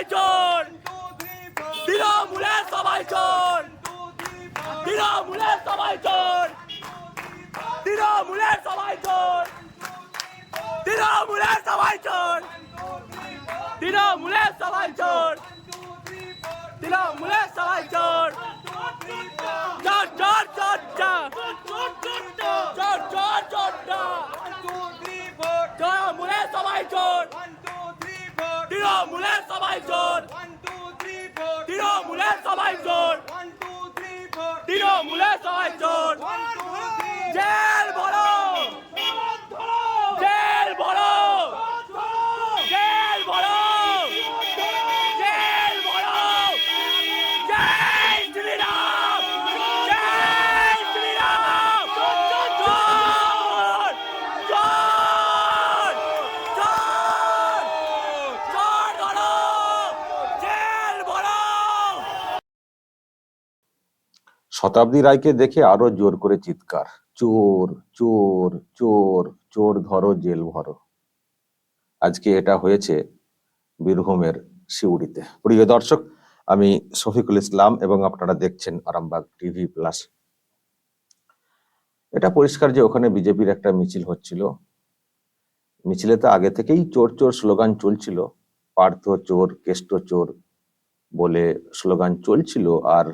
সবাই চল তৃণমূলের সবাই চল তৃণমূলের সবাই চল তৃণমূলের সবাই চল তৃণমূলের সবাই চল তৃণমূলের সবাই চল তৃণমূলের সবাই চোর সবাই চোর তৃণমূলের সবাই চোর তৃণমূলের সবাই চোর জেল বড় জেল বড় জেল বড় জেল বড় জয় শ্রীরাম জয় শ্রীরাম চোর চোর চোর চোর বড় জেল বড় শতাব্দী রায়কে দেখে আরও জোর করে চিৎকার, চোর চোর চোর চোর ধরো, জেল ভরো। আজকে এটা হয়েছে বীরভূমের শিউড়িতে। প্রিয় দর্শক, আমি শফিকুল ইসলাম এবং আপনারা দেখছেন আরামবাগ টিভি প্লাস এটা পরিষ্কার যে ওখানে বিজেপির একটা মিছিল হচ্ছিল। মিছিলে তো আগে থেকেই চোর চোর স্লোগান চলছিল, পার্থ চোর, কেষ্ট চোর বলে স্লোগান চলছিল আর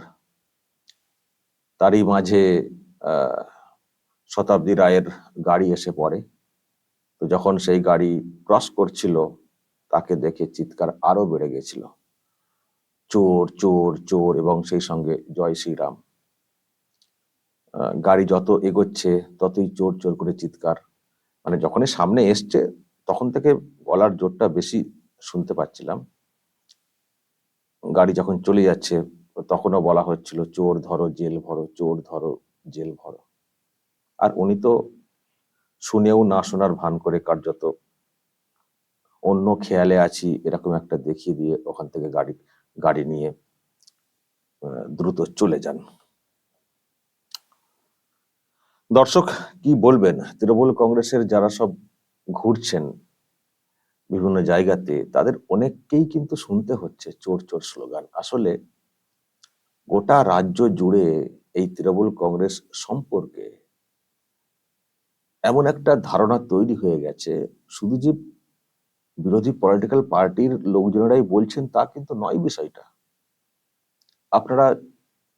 তারই মাঝে শতাব্দী রায়ের গাড়ি এসে পড়ে। তো যখন সেই গাড়ি ক্রস করছিল, তাকে দেখে চিৎকার আরও বেড়ে গেছিল। চোর চোর চোর এবং সেই সঙ্গে জয় শ্রীরাম। গাড়ি যত এগোচ্ছে, ততই চোর চোর করে চিৎকার। মানে যখনই সামনে এসছে, তখন থেকে গলার জোরটা বেশি শুনতে পাচ্ছিলাম। গাড়ি যখন চলে যাচ্ছে তখনও বলা হচ্ছিল, চোর ধরো, জেল ভরো, চোর ধরো, জেল ভরো। আর উনি তো শুনেও না শোনার ভান করে কার্যত অন্য খেয়ালে আছি, এরকম একটা দেখিয়ে দিয়ে ওখান থেকে গাড়ি গাড়ি নিয়ে দ্রুত চলে যান। দর্শক, কি বলবেন? তৃণমূল কংগ্রেসের যারা সব ঘুরছেন বিভিন্ন জায়গাতে, তাদের অনেককেই কিন্তু শুনতে হচ্ছে চোর চোর স্লোগান। আসলে গোটা রাজ্য জুড়ে এই তৃণমূল কংগ্রেস সম্পর্কে এমন একটা ধারণা তৈরি হয়ে গেছে। শুধু যে বিরোধী পলিটিক্যাল পার্টির লোকজনেরাই বলছেন তা কিন্তু নয় বিষয়টা। আপনারা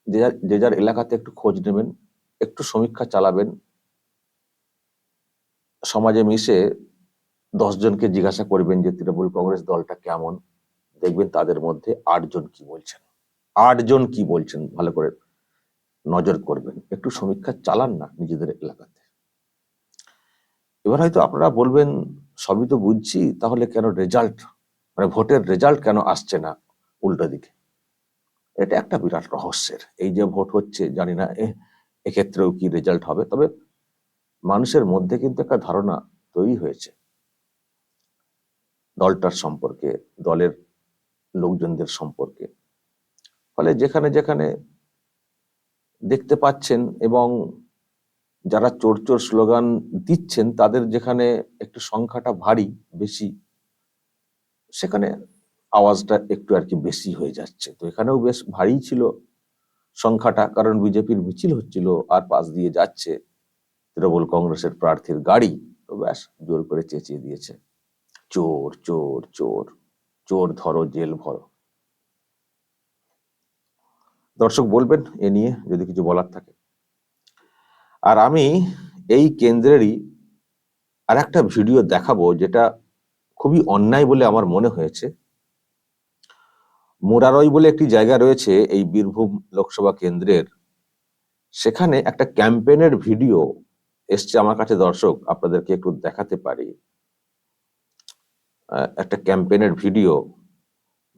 যে যার- যে যার এলাকাতে একটু খোঁজ নেবেন, একটু সমীক্ষা চালাবেন। সমাজে মিশে দশজনকে জিজ্ঞাসা করবেন যে তৃণমূল কংগ্রেস দলটা কেমন, দেখবেন তাদের মধ্যে আটজন কি বলছেন। আটজন কি বলছেন? ভালো করে নজর করবেন। একটু সমীক্ষা চালান না নিজেদের এলাকাতে। এবার হয়তো আপনারা বলবেন, সবই তো বুঝছি, তাহলে কেন রেজাল্ট মানে ভোটের রেজাল্ট কেন আসছে না উল্টো দিকে? এটা একটা বিরাট রহস্যের। এই যে ভোট হচ্ছে, জানি না এক্ষেত্রেও কি রেজাল্ট হবে? তবে মানুষের মধ্যে কিন্তু একটা ধারণা তৈরি হয়েছে। দলটার সম্পর্কে, দলের লোকজনদের সম্পর্কে। ফলে যেখানে যেখানে দেখতে পাচ্ছেন এবং যারা চোর চোর স্লোগান দিচ্ছেন, তাদের যেখানে একটু সংখ্যাটা ভারী, বেশি, সেখানে আওয়াজটা একটু আর কি বেশি হয়ে যাচ্ছে। তো এখানেও বেশ ভারী ছিল সংখ্যাটা, কারণ বিজেপির মিছিল হচ্ছিল আর পাশ দিয়ে যাচ্ছে তৃণমূল কংগ্রেসের প্রার্থীর গাড়ি। তো ব্যাস, জোর করে চেঁচিয়ে দিয়েছে। চোর চোর চোর চোর ধরো, জেল ভরো। দর্শক বলবেন, এ নিয়ে যদি কিছু বলার থাকে। আর আমি এই কেন্দ্রেরই আর একটা ভিডিও দেখাবো যেটা খুবই অন্যায় বলে আমার মনে হয়েছে। মোরারই বলে একটি জায়গা রয়েছে এই বীরভূম লোকসভা কেন্দ্রের। সেখানে একটা ক্যাম্পেনের ভিডিও এসছে আমার কাছে, দর্শক, আপনাদেরকে একটু দেখাতে পারি। একটা ক্যাম্পেনের ভিডিও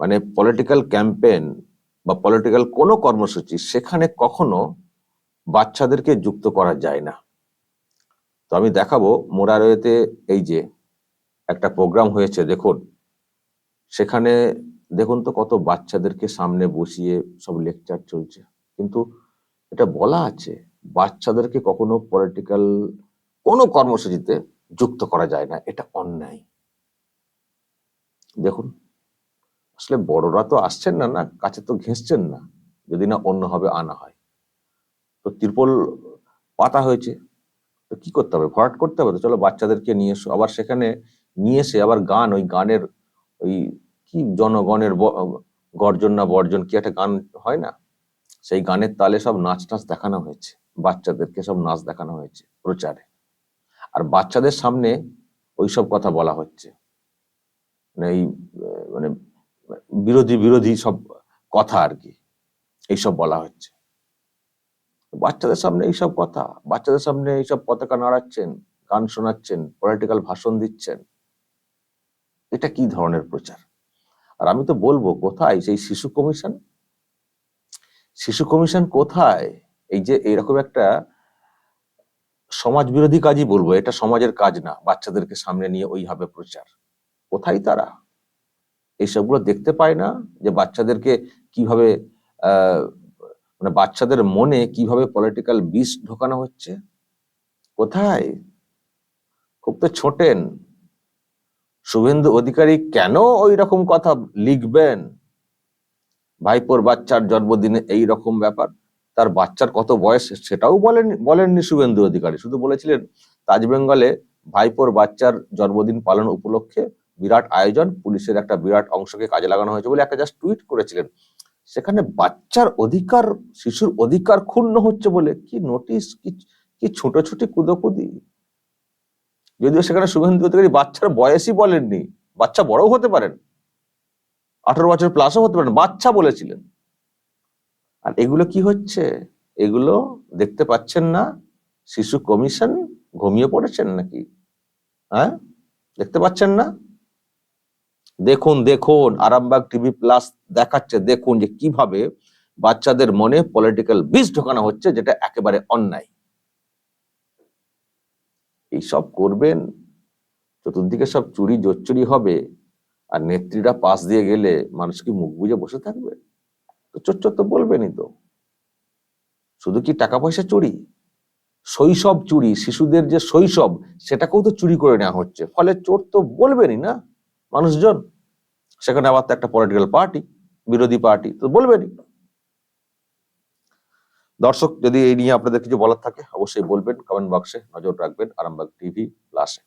মানে পলিটিক্যাল ক্যাম্পেন বা পলিটিক্যাল কোনো কর্মসূচি সেখানে কখনো বাচ্চাদেরকে যুক্ত করা যায় না। তো আমি দেখাবো মোরারয়েতে এই যে একটা প্রোগ্রাম হয়েছে, দেখুন। সেখানে দেখুন তো কত বাচ্চাদেরকে সামনে বসিয়ে সব লেকচার চলছে। কিন্তু এটা বলা আছে, বাচ্চাদেরকে কখনো পলিটিক্যাল কোনো কর্মসূচিতে যুক্ত করা যায় না, এটা অন্যায়। দেখুন। আসলে বড়রা তো আসছেন না না, কাছে তো ঘেঁষছেন না, যদি না অন্যভাবে আনা হয়। তো ত্রিপল পাতা হয়েছে, তো কি করতে হবে? ভরাট করতে হবে তো? চলো বাচ্চাদেরকে নিয়ে এসো। আবার সেখানে নিয়ে এসে আবার গান, ওই গানের ওই কি জনগণের গর্জন না বর্জন, কি একটা গান হয় না? সেই গানের তালে সব নাচ টাচ দেখানো হয়েছে, বাচ্চাদেরকে সব নাচ দেখানো হয়েছে প্রচারে। আর বাচ্চাদের সামনে ওইসব কথা বলা হচ্ছে। মানে এই মানে বিরোধী বিরোধী সব কথা আর কি, এইসব বলা হচ্ছে। বাচ্চাদের সামনে এইসব কথা, বাচ্চাদের সামনে এইসব পতাকা নাড়াচ্ছেন, গান শোনাচ্ছেন পলিটিক্যাল ভাষণ দিচ্ছেন, এটা কি ধরনের প্রচার? আর আমি তো বলব, কোথায় সেই শিশু কমিশন? শিশু কমিশন কোথায়? এই যে এরকম একটা সমাজ বিরোধী কাজই বলব, এটা সমাজের কাজ না, বাচ্চাদেরকে সামনে নিয়ে ওইভাবে প্রচার। কোথায় তারা? এইসবগুলো দেখতে পায় না যে বাচ্চাদেরকে কীভাবে মানে বাচ্চাদের মনে কীভাবে পলিটিক্যাল বিষ ঢোকানো হচ্ছে? কোথায়? খুব তো ছোটেন। শুভেন্দু অধিকারী কেন ওই রকম কথা লিখবেন? ভাইপোর বাচ্চার জন্মদিনে এই রকম ব্যাপার। তার বাচ্চার কত বয়স সেটাও বলেন, বলেননি শুভেন্দু অধিকারী। শুধু বলেছিলেন তাজ বেঙ্গলে ভাইপোর বাচ্চার জন্মদিন পালন উপলক্ষে বিরাট আয়োজন, পুলিশের একটা বিরাট অংশকে কাজে লাগানো হয়েছে বলে একটা জাস্ট টুইট করেছিলেন। সেখানে বাচ্চার অধিকার, শিশুর অধিকার ক্ষুণ্ণ হচ্ছে বলে কি নোটিশ কি কি ছোটাছুটি, কুদোকুদি? যদিও সেখানে শুভেন্দু অধিকারী বাচ্চার বয়সই বলেননি, বাচ্চা বড়ও হতে পারেন, আঠারো বছর প্লাসও হতে পারেন, বাচ্চা বলেছিলেন। আর এগুলো কি হচ্ছে? এগুলো দেখতে পাচ্ছেন না? শিশু কমিশন ঘুমিয়ে পড়েছেন নাকি? হ্যাঁ? দেখতে পাচ্ছেন না? দেখুন দেখুন, আরামবাগ টিভি প্লাস দেখাচ্ছে, দেখুন যে কীভাবে বাচ্চাদের মনে পলিটিক্যাল বিষ ঢোকানো হচ্ছে, যেটা একেবারে অন্যায়। এইসব করবেন, চতুর্দিকে সব চুরি জোচ্চুরি হবে, আর নেত্রীরা পাশ দিয়ে গেলে মানুষ কি মুখ বুজে বসে থাকবে? তো চোর তো বলবেনই তো। শুধু কি টাকা পয়সা চুরি? শৈশব চুরি, শিশুদের যে শৈশব, সেটাকেও তো চুরি করে নেওয়া হচ্ছে। ফলে চোর তো বলবেনই না। মানুষজন, সেখানে আবার তো একটা পলিটিক্যাল পার্টি বিরোধী পার্টি তো বলবেনই। দর্শক, যদি এই নিয়ে আপনাদের কিছু বলার থাকে, অবশ্যই বলবেন কমেন্ট বক্সে নজর রাখবেন, আরামবাগ টিভি প্লাসে